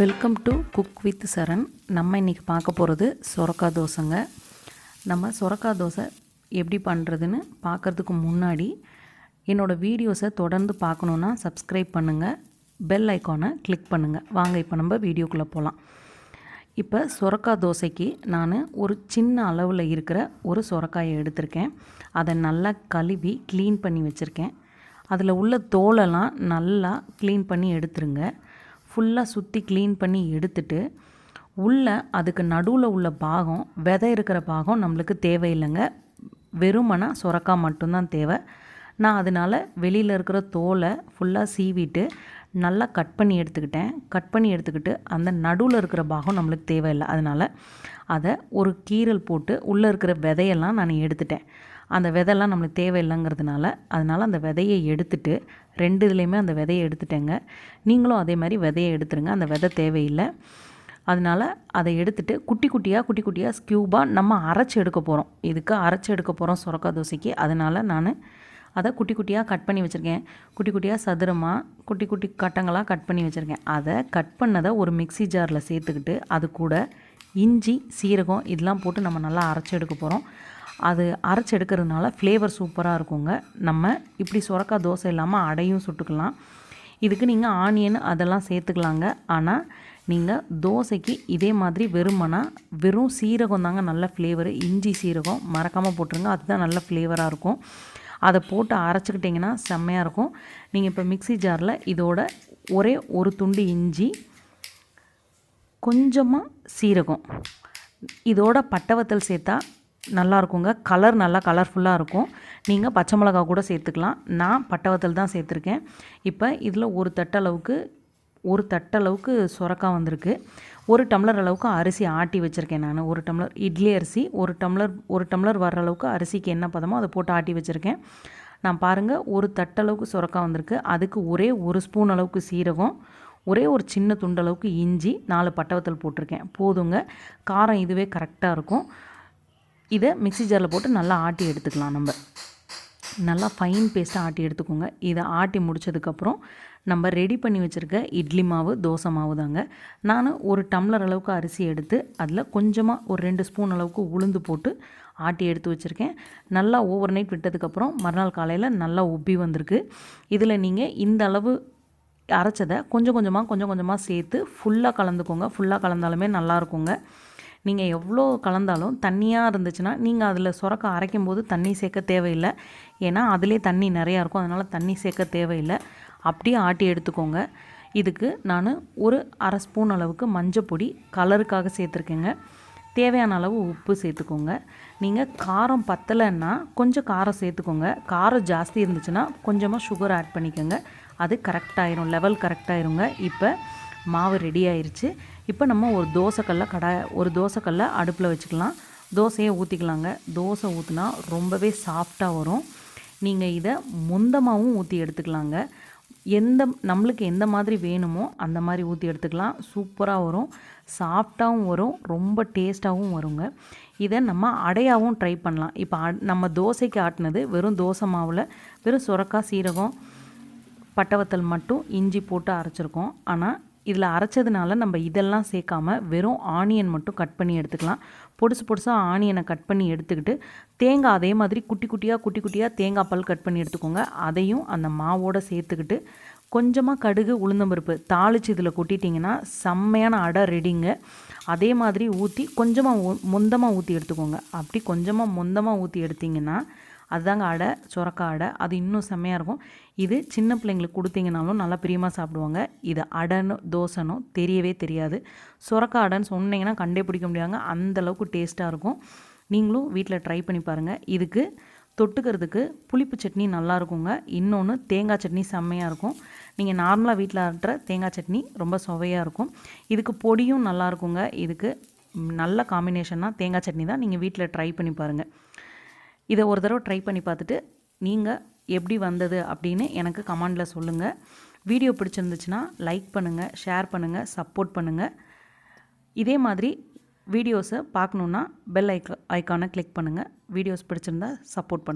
Welcome to cook with Charan நம்ம இன்றைக்கி பார்க்க போகிறது சொரக்காய் தோசைங்க. நம்ம சொரக்காய் தோசை எப்படி பண்ணுறதுன்னு பார்க்குறதுக்கு முன்னாடி என்னோடய வீடியோஸை தொடர்ந்து பார்க்கணுன்னா சப்ஸ்கிரைப் பண்ணுங்கள் பெல் ஐக்கானை கிளிக் பண்ணுங்கள் வாங்க இப்போ நம்ம வீடியோக்குள்ளே போகலாம் இப்போ சொரக்காய் தோசைக்கு நான் ஒரு சின்ன அளவில் இருக்கிற ஒரு சொரக்காயை எடுத்திருக்கேன். அதை நல்லா கழுவி க்ளீன் பண்ணி வச்சுருக்கேன். அதில் உள்ள தோலெல்லாம் நல்லா க்ளீன் பண்ணி எடுத்துருங்க. ஃபுல்லாக சுற்றி க்ளீன் பண்ணி எடுத்துட்டு உள்ளே அதுக்கு நடுவில் உள்ள பாகம் விதை இருக்கிற பாகம் நம்மளுக்கு தேவையில்லைங்க. வெறுமனா சுரக்கா மட்டும்தான் தேவை. நான் அதனால் வெளியில் இருக்கிற தோலை ஃபுல்லாக சீவிட்டு நல்லா கட் பண்ணி எடுத்துக்கிட்டேன். கட் பண்ணி எடுத்துக்கிட்டு அந்த நடுவில் இருக்கிற பாகம் நம்மளுக்கு தேவையில்லை. அதனால் அதை ஒரு கீரல் போட்டு உள்ளே இருக்கிற விதையெல்லாம் நான் எடுத்துட்டேன். அந்த விதையெல்லாம் நம்மளுக்கு தேவையில்லைங்கிறதுனால அதனால் அந்த விதையை எடுத்துட்டு ரெண்டு இதுலேயுமே அந்த விதையை எடுத்துட்டேங்க. நீங்களும் அதே மாதிரி விதையை எடுத்துருங்க. அந்த விதை தேவையில்லை. அதனால் அதை எடுத்துகிட்டு குட்டி குட்டியாக குட்டி குட்டியாக ஸ்கியூபாக நம்ம அரைச்சி எடுக்க போகிறோம் இதுக்கு அரைச்சி எடுக்க போகிறோம் சுரக்கா தோசைக்கு. அதனால் நான் அதை குட்டி குட்டியாக கட் பண்ணி வச்சுருக்கேன். குட்டி குட்டியாக சதுரமாக குட்டி குட்டி கட்டங்களாக கட் பண்ணி வச்சுருக்கேன். அதை கட் பண்ணதை ஒரு மிக்சி ஜாரில் சேர்த்துக்கிட்டு அது கூட இஞ்சி சீரகம் இதெல்லாம் போட்டு நம்ம நல்லா அரைச்சி எடுக்க போகிறோம் அது அரைச்சி எடுக்கிறதுனால ஃப்ளேவர் சூப்பராக இருக்குங்க. நம்ம இப்படி சுரக்காய் தோசை இல்லாமல் அடையும் சுட்டுக்கலாம். இதுக்கு நீங்கள் ஆனியன் அதெல்லாம் சேர்த்துக்கலாங்க. ஆனால் நீங்கள் தோசைக்கு இதே மாதிரி வெறுமனா வெறும் சீரகம் தாங்க நல்ல ஃப்ளேவரு இஞ்சி சீரகம் மறக்காமல் போட்டுருங்க. அதுதான் நல்ல ஃப்ளேவராக இருக்கும். அதை போட்டு அரைச்சிக்கிட்டிங்கன்னா செம்மையாக இருக்கும். நீங்கள் இப்போ மிக்சி ஜாரில் இதோட ஒரே ஒரு துண்டு இஞ்சி கொஞ்சமாக சீரகம். இதோட பட்டவத்தல் சேர்த்தா நல்லா இருக்குங்க. கலர் நல்லா கலர்ஃபுல்லாக இருக்கும். நீங்கள் பச்சை மிளகா கூட சேர்த்துக்கலாம். நான் பட்டவத்தல் தான் சேர்த்துருக்கேன். இப்போ இதில் ஒரு தட்டளவுக்கு ஒரு தட்டளவுக்கு சுரக்காய் வந்திருக்கு. ஒரு டம்ளர் அளவுக்கு அரிசி ஆட்டி வச்சுருக்கேன் நான். ஒரு டம்ளர் இட்லி அரிசி ஒரு டம்ளர் ஒரு டம்ளர் வர்ற அளவுக்கு அரிசிக்கு என்ன பதமோ அதை போட்டு ஆட்டி வச்சுருக்கேன். நான் பாருங்கள் ஒரு தட்டளவுக்கு சுரக்காய் வந்திருக்கு. அதுக்கு ஒரே ஒரு ஸ்பூன் அளவுக்கு சீரகம் ஒரே ஒரு சின்ன துண்டளவுக்கு இஞ்சி நாலு பட்டவத்தல் போட்டிருக்கேன். போதுங்க. காரம் இதுவே கரெக்டாக இருக்கும். இதை மிக்சி ஜாரில் போட்டு நல்லா ஆட்டி எடுத்துக்கலாம் நம்ம. நல்லா ஃபைன் பேஸ்ட்டாக ஆட்டி எடுத்துக்கோங்க. இதை ஆட்டி முடித்ததுக்கப்புறம் நம்ம ரெடி பண்ணி வச்சுருக்க இட்லி மாவு தோசை மாவு தாங்க. நான் ஒரு டம்ளர் அளவுக்கு அரிசி எடுத்து அதில் கொஞ்சமாக ஒரு ரெண்டு ஸ்பூன் அளவுக்கு உளுந்து போட்டு ஆட்டி எடுத்து வச்சுருக்கேன். நல்லா ஓவர் நைட் விட்டதுக்கப்புறம் மறுநாள் காலையில் நல்லா உப்பி வந்திருக்கு. இதில் நீங்கள் இந்த அளவு அரைச்சதை கொஞ்சம் கொஞ்சமாக கொஞ்சம் கொஞ்சமாக சேர்த்து ஃபுல்லாக கலந்துக்கோங்க. ஃபுல்லாக கலந்தாலுமே நல்லா இருக்குங்க. நீங்கள் எவ்வளோ கலந்தாலும் தண்ணியாக இருந்துச்சுன்னா நீங்கள் அதில் சுரக்க அரைக்கும் போது தண்ணி சேர்க்க தேவையில்லை. ஏன்னா அதிலே தண்ணி நிறையா இருக்கும். அதனால் தண்ணி சேர்க்க தேவையில்லை. அப்படியே ஆட்டி எடுத்துக்கோங்க. இதுக்கு நான் ஒரு அரை ஸ்பூன் அளவுக்கு மஞ்சப்பொடி கலருக்காக சேர்த்துருக்கேங்க. தேவையான அளவு உப்பு சேர்த்துக்கோங்க. நீங்கள் காரம் பத்தலைன்னா கொஞ்சம் காரம் சேர்த்துக்கோங்க. காரம் ஜாஸ்தி இருந்துச்சுன்னா கொஞ்சமாக சுகர் ஆட் பண்ணிக்கோங்க. அது கரெக்டாயிரும் லெவல் கரெக்டாயிருங்க இப்போ மாவு ரெடி ஆயிடுச்சு இப்போ நம்ம ஒரு தோசைக்கல்ல கடாய் ஒரு தோசைக்கல்ல அடுப்பில் வச்சுக்கலாம். தோசையை ஊற்றிக்கலாங்க தோசை ஊற்றினா ரொம்பவே சாஃப்டாக வரும். நீங்கள் இதை முந்தமாகவும் ஊற்றி எடுத்துக்கலாங்க. எந்த நம்மளுக்கு எந்த மாதிரி வேணுமோ அந்த மாதிரி ஊற்றி எடுத்துக்கலாம். சூப்பராக வரும். சாஃப்டாகவும் வரும். ரொம்ப டேஸ்ட்டாகவும் வருங்க. இதை நம்ம அடையாகவும் ட்ரை பண்ணலாம். இப்போ நம்ம தோசைக்கு ஆட்டினது வெறும் தோசை மாவில் வெறும் சுரக்காய் சீரகம் பட்டவத்தல் மட்டும் இஞ்சி போட்டு அரைச்சிருக்கோம். ஆனால் இதில் அரைச்சதுனால நம்ம இதெல்லாம் சேர்க்காம வெறும் ஆனியன் மட்டும் கட் பண்ணி எடுத்துக்கலாம். பொடுசு பொடுசாக ஆனியனை கட் பண்ணி எடுத்துக்கிட்டு தேங்காய் அதே மாதிரி குட்டி குட்டியாக குட்டி குட்டியாக தேங்காய் பால் கட் பண்ணி எடுத்துக்கோங்க. அதையும் அந்த மாவோடு சேர்த்துக்கிட்டு கொஞ்சமாக கடுகு உளுந்தம்பருப்பு தாளித்து இதில் கொட்டிட்டிங்கன்னா செம்மையான அடை ரெடிங்க அதே மாதிரி ஊற்றி கொஞ்சமாக மொந்தமாக ஊற்றி எடுத்துக்கோங்க. அப்படி கொஞ்சமாக மொந்தமாக ஊற்றி எடுத்திங்கன்னா அதுதாங்க அடை சுரக்கா அடை. அது இன்னும் செம்மையாக இருக்கும். இது சின்ன பிள்ளைங்களுக்கு கொடுத்தீங்கனாலும் நல்லா பிரியமாக சாப்பிடுவாங்க. இது அடைன்னு தோசைனோ தெரியவே தெரியாது. சுரக்கா அடைன்னு சொன்னீங்கன்னா கண்டே பிடிக்க முடியாங்க அந்தளவுக்கு டேஸ்ட்டாக இருக்கும். நீங்களும் வீட்டில் ட்ரை பண்ணி பாருங்கள் இதுக்கு தொட்டுக்கிறதுக்கு புளிப்பு சட்னி நல்லா இருக்குங்க. இன்னொன்று தேங்காய் சட்னி செம்மையாக இருக்கும். நீங்கள் நார்மலாக வீட்டில் ஆட்டுற தேங்காய் சட்னி ரொம்ப சுவையாக இருக்கும். இதுக்கு பொடியும் நல்லா இருக்குங்க. இதுக்கு நல்ல காம்பினேஷன்னா தேங்காய் சட்னி தான் நீங்கள் வீட்டில் ட்ரை பண்ணி பாருங்கள் இதை ஒரு தடவை ட்ரை பண்ணி பார்த்துட்டு நீங்கள் எப்படி வந்தது அப்படின்னு எனக்கு கமெண்டில் சொல்லுங்கள் வீடியோ பிடிச்சிருந்துச்சுன்னா லைக் பண்ணுங்கள் ஷேர் பண்ணுங்கள் சப்போர்ட் பண்ணுங்கள் இதே மாதிரி வீடியோஸை பார்க்கணுன்னா பெல் ஐக்க ஐக்கானை கிளிக் பண்ணுங்கள் வீடியோஸ் பிடிச்சிருந்தா சப்போர்ட் பண்ணுங்கள்